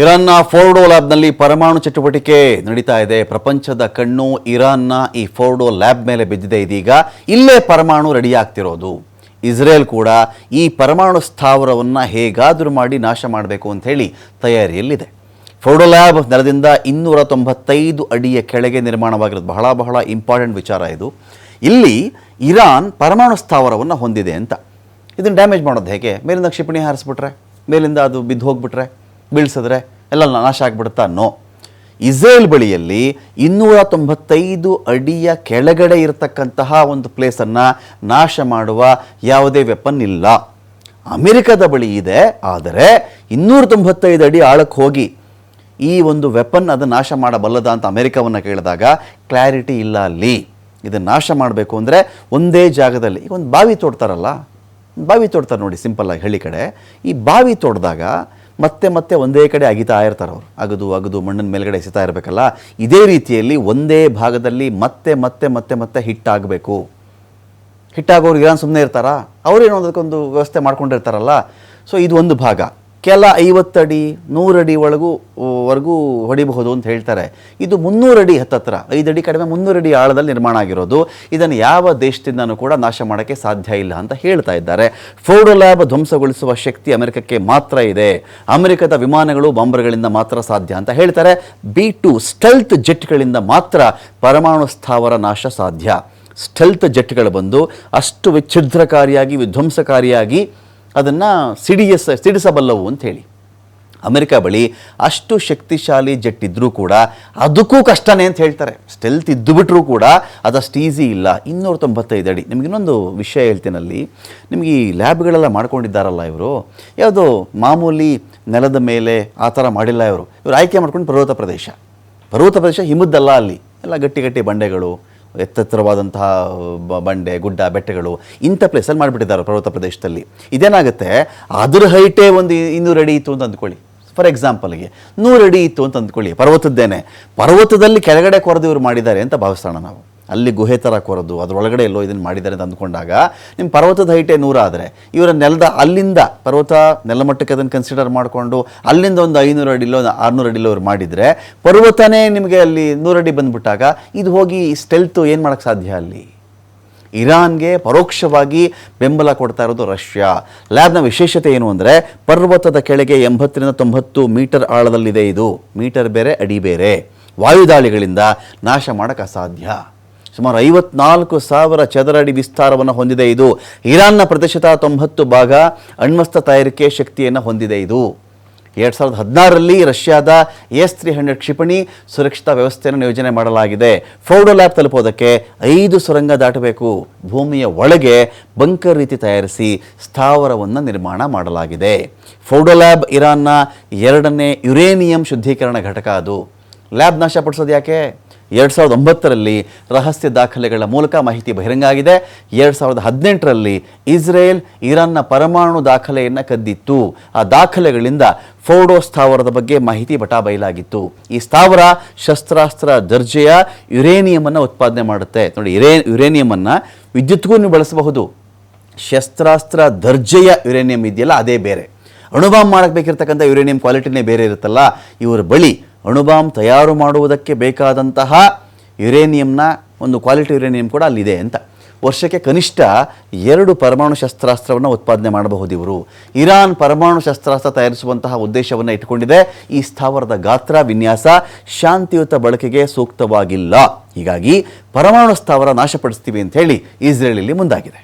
ಇರಾನ್ನ ಫೋರ್ಡೋ ಲ್ಯಾಬ್ನಲ್ಲಿ ಪರಮಾಣು ಚಟುವಟಿಕೆ ನಡೀತಾ ಇದೆ. ಪ್ರಪಂಚದ ಕಣ್ಣು ಇರಾನ್ನ ಈ ಫೋರ್ಡೋ ಲ್ಯಾಬ್ ಮೇಲೆ ಬಿದ್ದಿದೆ. ಇದೀಗ ಇಲ್ಲೇ ಪರಮಾಣು ರೆಡಿ ಆಗ್ತಿರೋದು. ಇಸ್ರೇಲ್ ಕೂಡ ಈ ಪರಮಾಣು ಸ್ಥಾವರವನ್ನು ಹೇಗಾದರೂ ಮಾಡಿ ನಾಶ ಮಾಡಬೇಕು ಅಂತ ಹೇಳಿ ತಯಾರಿಯಲ್ಲಿದೆ. ಫೋರ್ಡೋ ಲ್ಯಾಬ್ ನೆಲದಿಂದ ಇನ್ನೂರ ತೊಂಬತ್ತೈದು ಅಡಿಯ ಕೆಳಗೆ ನಿರ್ಮಾಣವಾಗಿರೋದು. ಬಹಳ ಬಹಳ ಇಂಪಾರ್ಟೆಂಟ್ ವಿಚಾರ ಇದು. ಇಲ್ಲಿ ಇರಾನ್ ಪರಮಾಣು ಸ್ಥಾವರವನ್ನು ಹೊಂದಿದೆ ಅಂತ. ಇದನ್ನು ಡ್ಯಾಮೇಜ್ ಮಾಡೋದು ಹೇಗೆ? ಮೇಲಿಂದ ಕ್ಷಿಪಣಿ ಹಾರಿಸ್ಬಿಟ್ರೆ? ಮೇಲಿಂದ ಅದು ಬಿದ್ದು ಹೋಗ್ಬಿಟ್ರೆ? ಬೀಳ್ಸಿದ್ರೆ ಎಲ್ಲ ನಾಶ ಆಗಿಬಿಡುತ್ತಾ? ನೋ. ಇಸ್ರೇಲ್ ಬಳಿಯಲ್ಲಿ ಇನ್ನೂರ ತೊಂಬತ್ತೈದು ಅಡಿಯ ಕೆಳಗಡೆ ಇರತಕ್ಕಂತಹ ಒಂದು ಪ್ಲೇಸನ್ನು ನಾಶ ಮಾಡುವ ಯಾವುದೇ ವೆಪನ್ ಇಲ್ಲ. ಅಮೆರಿಕದ ಬಳಿ ಇದೆ, ಆದರೆ ಇನ್ನೂರ ತೊಂಬತ್ತೈದು ಅಡಿ ಆಳಕ್ಕೆ ಹೋಗಿ ಈ ಒಂದು ವೆಪನ್ ಅದು ನಾಶ ಮಾಡಬಲ್ಲದ ಅಂತ ಅಮೆರಿಕವನ್ನು ಕೇಳಿದಾಗ ಕ್ಲಾರಿಟಿ ಇಲ್ಲ ಅಲ್ಲಿ. ಇದನ್ನು ನಾಶ ಮಾಡಬೇಕು ಅಂದರೆ ಒಂದೇ ಜಾಗದಲ್ಲಿ, ಈಗ ಒಂದು ಬಾವಿ ತೋಡ್ತಾರಲ್ಲ? ಬಾವಿ ತೋಡ್ತಾರೆ ನೋಡಿ ಸಿಂಪಲ್ಲಾಗಿ ಹಳ್ಳಿ ಕಡೆ. ಈ ಬಾವಿ ತೋಡಿದಾಗ ಮತ್ತೆ ಮತ್ತೆ ಒಂದೇ ಕಡೆ ಅಗಿತಾ ಇರ್ತಾರೆ ಅವರು. ಅಗದು ಅಗದು, ಮಣ್ಣಿನ ಮೇಲ್ಗಡೆ ಎಸಿತಾ ಇರಬೇಕಲ್ಲ? ಇದೇ ರೀತಿಯಲ್ಲಿ ಒಂದೇ ಭಾಗದಲ್ಲಿ ಮತ್ತೆ ಮತ್ತೆ ಮತ್ತೆ ಮತ್ತೆ ಹಿಟ್ಟಾಗಬೇಕು. ಹಿಟ್ಟಾಗೋರು ಇರಾನ್ ಸುಮ್ಮನೆ ಇರ್ತಾರಾ? ಅವರೇನೋ ಅದಕ್ಕೊಂದು ವ್ಯವಸ್ಥೆ ಮಾಡ್ಕೊಂಡಿರ್ತಾರಲ್ಲ? ಸೊ ಇದು ಒಂದು ಭಾಗ. ಕೆಲ ಐವತ್ತಡಿ, ನೂರಡಿ ಒಳಗೂ ವರೆಗೂ ಹೊಡಿಬಹುದು ಅಂತ ಹೇಳ್ತಾರೆ. ಇದು ಮುನ್ನೂರಡಿ ಹತ್ತತ್ರ, ಐದಡಿ ಕಡಿಮೆ ಮುನ್ನೂರಡಿ ಆಳದಲ್ಲಿ ನಿರ್ಮಾಣ ಆಗಿರೋದು. ಇದನ್ನು ಯಾವ ದೇಶದಿಂದನೂ ಕೂಡ ನಾಶ ಮಾಡೋಕ್ಕೆ ಸಾಧ್ಯ ಇಲ್ಲ ಅಂತ ಹೇಳ್ತಾ ಇದ್ದಾರೆ. ಫೋರ್ಡೋ ಲ್ಯಾಬ್ ಧ್ವಂಸಗೊಳಿಸುವ ಶಕ್ತಿ ಅಮೆರಿಕಕ್ಕೆ ಮಾತ್ರ ಇದೆ. ಅಮೆರಿಕದ ವಿಮಾನಗಳು ಬಾಂಬರ್ಗಳಿಂದ ಮಾತ್ರ ಸಾಧ್ಯ ಅಂತ ಹೇಳ್ತಾರೆ. ಬಿ ಟು ಸ್ಟೆಲ್ತ್ ಜೆಟ್ಗಳಿಂದ ಮಾತ್ರ ಪರಮಾಣು ಸ್ಥಾವರ ನಾಶ ಸಾಧ್ಯ. ಸ್ಟೆಲ್ತ್ ಜೆಟ್ಗಳು ಬಂದು ಅಷ್ಟು ವಿಚ್ಛಿದ್ರಕಾರಿಯಾಗಿ, ವಿಧ್ವಂಸಕಾರಿಯಾಗಿ ಅದನ್ನು ಸಿಡಿಯಸ್, ಸಿಡಿಸಬಲ್ಲವು ಅಂತ ಹೇಳಿ. ಅಮೆರಿಕ ಬಳಿ ಅಷ್ಟು ಶಕ್ತಿಶಾಲಿ ಜೆಟ್ ಇದ್ದರೂ ಕೂಡ ಅದಕ್ಕೂ ಕಷ್ಟನೇ ಅಂತ ಹೇಳ್ತಾರೆ. ಸ್ಟೆಲ್ತ್ ಇದ್ದು ಬಿಟ್ಟರೂ ಕೂಡ ಅದಷ್ಟು ಈಸಿ ಇಲ್ಲ. ಇನ್ನೂರ ತೊಂಬತ್ತೈದು ಅಡಿ. ನಿಮ್ಗೆ ಇನ್ನೊಂದು ವಿಷಯ ಹೇಳ್ತೀನಲ್ಲಿ. ನಿಮಗೆ ಈ ಲ್ಯಾಬ್ಗಳೆಲ್ಲ ಮಾಡ್ಕೊಂಡಿದ್ದಾರಲ್ಲ ಇವರು? ಯಾವುದೋ ಮಾಮೂಲಿ ನೆಲದ ಮೇಲೆ ಆ ಥರ ಮಾಡಿಲ್ಲ ಇವರು. ಇವರು ಆಯ್ಕೆ ಮಾಡ್ಕೊಂಡು ಪರ್ವತ ಪ್ರದೇಶ. ಪರ್ವತ ಪ್ರದೇಶ ಹಿಮದ್ದಲ್ಲ ಅಲ್ಲಿ. ಎಲ್ಲ ಗಟ್ಟಿ ಗಟ್ಟಿ ಬಂಡೆಗಳು. ಎತ್ತೆತ್ತರವಾದಂತಹ ಬಂಡೆ, ಗುಡ್ಡ, ಬೆಟ್ಟಗಳು ಇಂಥ ಪ್ಲೇಸಲ್ಲಿ ಮಾಡಿಬಿಟ್ಟಿದ್ದಾರೆ ಪರ್ವತ ಪ್ರದೇಶದಲ್ಲಿ. ಇದೇನಾಗುತ್ತೆ? ಅದರ ಹೈಟೇ ಒಂದು ಇನ್ನೂರು ಅಡಿ ಇತ್ತು ಅಂತ ಅಂದ್ಕೊಳ್ಳಿ. ಫಾರ್ ಎಕ್ಸಾಂಪಲ್ಗೆ ನೂರು ಅಡಿ ಇತ್ತು ಅಂತ ಅಂದ್ಕೊಳ್ಳಿ. ಪರ್ವತದ್ದೇನೆ. ಪರ್ವತದಲ್ಲಿ ಕೆಳಗಡೆ ಕೊರೆದು ಇವರು ಮಾಡಿದ್ದಾರೆ ಅಂತ ಭಾವಿಸೋಣ ನಾವು. ಅಲ್ಲಿ ಗುಹೆ ಥರ ಕೊರೆದು. ಅದರೊಳಗಡೆ ಎಲ್ಲೋ ಇದನ್ನು ಮಾಡಿದ್ದಾರೆ ಅಂತ ಅಂದ್ಕೊಂಡಾಗ ನಿಮ್ಮ ಪರ್ವತದ ಹೈಟೆ ನೂರ ಆದರೆ, ಇವರ ನೆಲದ ಅಲ್ಲಿಂದ ಪರ್ವತ ನೆಲಮಟ್ಟಕ್ಕೆ ಅದನ್ನು ಕನ್ಸಿಡರ್ ಮಾಡಿಕೊಂಡು, ಅಲ್ಲಿಂದ ಒಂದು ಐನೂರು ಅಡಿಲೋ ಆರುನೂರು ಅಡಿಲೋ ಅವ್ರು ಮಾಡಿದರೆ, ಪರ್ವತನೇ ನಿಮಗೆ ಅಲ್ಲಿ ನೂರಡಿ ಬಂದ್ಬಿಟ್ಟಾಗ, ಇದು ಹೋಗಿ ಸ್ಟೆಲ್ತು ಏನು ಮಾಡೋಕ್ಕೆ ಸಾಧ್ಯ ಅಲ್ಲಿ? ಇರಾನ್ಗೆ ಪರೋಕ್ಷವಾಗಿ ಬೆಂಬಲ ಕೊಡ್ತಾ ಇರೋದು ರಷ್ಯಾ. ಲ್ಯಾಬ್ನ ವಿಶೇಷತೆ ಏನು ಅಂದರೆ, ಪರ್ವತದ ಕೆಳಗೆ ಎಂಬತ್ತರಿಂದ ತೊಂಬತ್ತು ಮೀಟರ್ ಆಳದಲ್ಲಿದೆ ಇದು. ಮೀಟರ್ ಬೇರೆ, ಅಡಿ ಬೇರೆ. ವಾಯುದಾಳಿಗಳಿಂದ ನಾಶ ಮಾಡೋಕ್ಕೆ ಅಸಾಧ್ಯ. ಸುಮಾರು ಐವತ್ನಾಲ್ಕು ಸಾವಿರ ಚದರ ಅಡಿ ವಿಸ್ತಾರವನ್ನು ಹೊಂದಿದೆ ಇದು. ಇರಾನ್ನ ಪ್ರದೇಶದ ತೊಂಬತ್ತು ಭಾಗ ಅಣ್ವಸ್ತ್ರ ತಯಾರಿಕೆ ಶಕ್ತಿಯನ್ನು ಹೊಂದಿದೆ ಇದು. ಎರಡು ಸಾವಿರದ ಹದಿನಾರರಲ್ಲಿ ರಷ್ಯಾದ ಎಸ್ ತ್ರೀ ಹಂಡ್ರೆಡ್ ಕ್ಷಿಪಣಿ ಸುರಕ್ಷತಾ ವ್ಯವಸ್ಥೆಯನ್ನು ಯೋಜನೆ ಮಾಡಲಾಗಿದೆ. ಫೌಡೋ ಲ್ಯಾಬ್ ತಲುಪೋದಕ್ಕೆ ಐದು ಸುರಂಗ ದಾಟಬೇಕು. ಭೂಮಿಯ ಒಳಗೆ ಬಂಕರ್ ರೀತಿ ತಯಾರಿಸಿ ಸ್ಥಾವರವನ್ನು ನಿರ್ಮಾಣ ಮಾಡಲಾಗಿದೆ. ಫೌಡೋ ಲ್ಯಾಬ್ ಇರಾನ್ನ ಎರಡನೇ ಯುರೇನಿಯಂ ಶುದ್ಧೀಕರಣ ಘಟಕ ಅದು. ಲ್ಯಾಬ್ ನಾಶಪಡಿಸೋದು ಯಾಕೆ? ಎರಡು ಸಾವಿರದ ಒಂಬತ್ತರಲ್ಲಿ ರಹಸ್ಯ ದಾಖಲೆಗಳ ಮೂಲಕ ಮಾಹಿತಿ ಬಹಿರಂಗ ಆಗಿದೆ ಎರಡು ಸಾವಿರದ ಹದಿನೆಂಟರಲ್ಲಿ ಇಸ್ರೇಲ್ ಇರಾನ್ನ ಪರಮಾಣು ದಾಖಲೆಯನ್ನು ಕದ್ದಿತ್ತು. ಆ ದಾಖಲೆಗಳಿಂದ ಫೋಡೋ ಸ್ಥಾವರದ ಬಗ್ಗೆ ಮಾಹಿತಿ ಬಟಾಬಯಲಾಗಿತ್ತು. ಈ ಸ್ಥಾವರ ಶಸ್ತ್ರಾಸ್ತ್ರ ದರ್ಜೆಯ ಯುರೇನಿಯಮನ್ನು ಉತ್ಪಾದನೆ ಮಾಡುತ್ತೆ. ನೋಡಿ ಯುರೇ ಯುರೇನಿಯಮನ್ನು ವಿದ್ಯುತ್ಗೂ ನೀವು ಬಳಸಬಹುದು. ಶಸ್ತ್ರಾಸ್ತ್ರ ದರ್ಜೆಯ ಯುರೇನಿಯಂ ಇದೆಯಲ್ಲ, ಅದೇ ಬೇರೆ. ಅಣುಬಾಂಬ್ ಮಾಡಕ್ಕೆ ಬೇಕಿರ್ತಕ್ಕಂಥ ಯುರೇನಿಯಂ ಕ್ವಾಲಿಟಿನೇ ಬೇರೆ ಇರುತ್ತಲ್ಲ, ಇವರ ಬಳಿ ಅಣುಬಾಂಬ್ ತಯಾರು ಮಾಡುವುದಕ್ಕೆ ಬೇಕಾದಂತಹ ಯುರೇನಿಯಂನ ಒಂದು ಕ್ವಾಲಿಟಿ ಯುರೇನಿಯಂ ಕೂಡ ಅಲ್ಲಿದೆ ಅಂತ. ವರ್ಷಕ್ಕೆ ಕನಿಷ್ಠ ಎರಡು ಪರಮಾಣು ಶಸ್ತ್ರಾಸ್ತ್ರವನ್ನು ಉತ್ಪಾದನೆ ಮಾಡಬಹುದು ಇವರು. ಇರಾನ್ ಪರಮಾಣು ಶಸ್ತ್ರಾಸ್ತ್ರ ತಯಾರಿಸುವಂತಹ ಉದ್ದೇಶವನ್ನು ಇಟ್ಟುಕೊಂಡಿದೆ. ಈ ಸ್ಥಾವರದ ಗಾತ್ರ, ವಿನ್ಯಾಸ ಶಾಂತಿಯುತ ಬಳಕೆಗೆ ಸೂಕ್ತವಾಗಿಲ್ಲ. ಹೀಗಾಗಿ ಪರಮಾಣು ಸ್ಥಾವರ ನಾಶಪಡಿಸ್ತೀವಿ ಅಂತ ಹೇಳಿ ಇಸ್ರೇಲ್ ಇಲ್ಲಿ ಮುಂದಾಗಿದೆ.